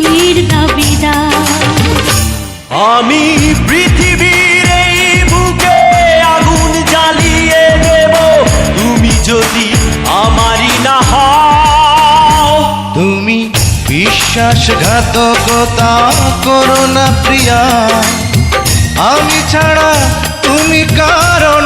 মুক্তির দাবিদার আমি পৃথিবীর এই বুকে আগুন জ্বালিয়ে দেব। তুমি যদি আমারই না হও। তুমি বিশ্বাসঘাতকতা করো না প্রিয়া। আমি ছাড়া তুমি কারণ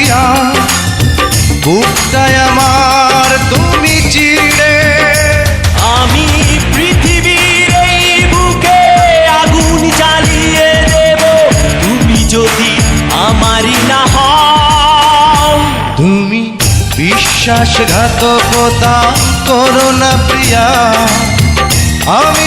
দিয়া বুকটায় আমার তুমি চিড়ে। আমি পৃথিবীর এই বুকে আগুন জ্বালিয়ে দেব। তুমি যদি আমারই না হও। তুমি বিশ্বাসঘাতকতা করো না প্রিয়া। আমি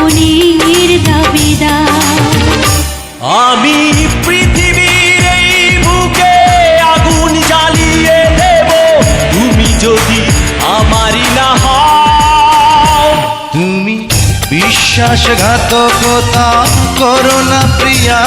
মনের দাবিদার। আমি পৃথিবীর এই বুকে আগুন জ্বালিয়ে দেব। তুমি যদি আমারই না হও, তুমি বিশ্বাসঘাতকতা করো না প্রিয়া।